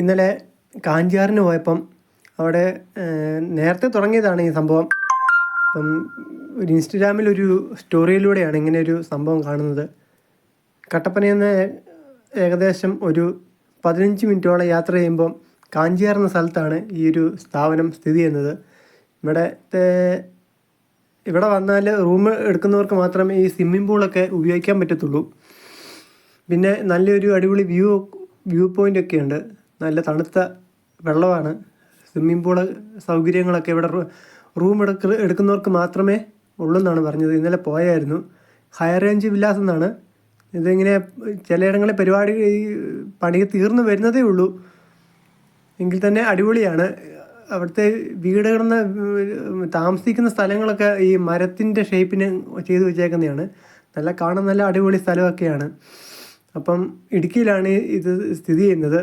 ഇന്നലെ കാഞ്ചാറിന് പോയപ്പം അവിടെ നേരത്തെ തുടങ്ങിയതാണ് ഈ സംഭവം. അപ്പം ഒരു ഇൻസ്റ്റഗ്രാമിൽ ഒരു സ്റ്റോറിയിലൂടെയാണ് ഇങ്ങനെ ഒരു സംഭവം കാണുന്നത്. കട്ടപ്പനയിൽ ഏകദേശം ഒരു പതിനഞ്ച് മിനിറ്റോളം യാത്ര ചെയ്യുമ്പം കാഞ്ചിയാർ എന്ന സ്ഥലത്താണ് ഈ ഒരു സ്ഥാപനം സ്ഥിതി ചെയ്യുന്നത്. ഇവിടത്തെ ഇവിടെ വന്നാൽ റൂം എടുക്കുന്നവർക്ക് മാത്രമേ ഈ സ്വിമ്മിംഗ് പൂളൊക്കെ ഉപയോഗിക്കാൻ പറ്റത്തുള്ളൂ. പിന്നെ നല്ലൊരു അടിപൊളി വ്യൂ വ്യൂ പോയിന്റ് ഒക്കെ ഉണ്ട്. നല്ല തണുത്ത വെള്ളമാണ്. സ്വിമ്മിംഗ് പൂൾ സൗകര്യങ്ങളൊക്കെ ഇവിടെ റൂം എടുക്ക എടുക്കുന്നവർക്ക് മാത്രമേ ഉള്ളൂ എന്നാണ് പറഞ്ഞത്. ഇന്നലെ പോയായിരുന്നു. ഹയർ റേഞ്ച് വില്ലാസ് എന്നാണ്. ഇതിങ്ങനെ ചിലയിടങ്ങളിൽ പരിപാടി പണി തീർന്നു വരുന്നതേ ഉള്ളൂ. എങ്കിൽ തന്നെ അടിപൊളിയാണ്. അവിടുത്തെ വീടുകളിൽ താമസിക്കുന്ന സ്ഥലങ്ങളൊക്കെ ഈ മരത്തിന്റെ ഷേപ്പിന് ചെയ്തു വെച്ചേക്കുന്നതാണ്. നല്ല കാണാൻ നല്ല അടിപൊളി സ്ഥലമൊക്കെയാണ്. അപ്പം ഇടുക്കിയിലാണ് ഇത് സ്ഥിതി ചെയ്യുന്നത്.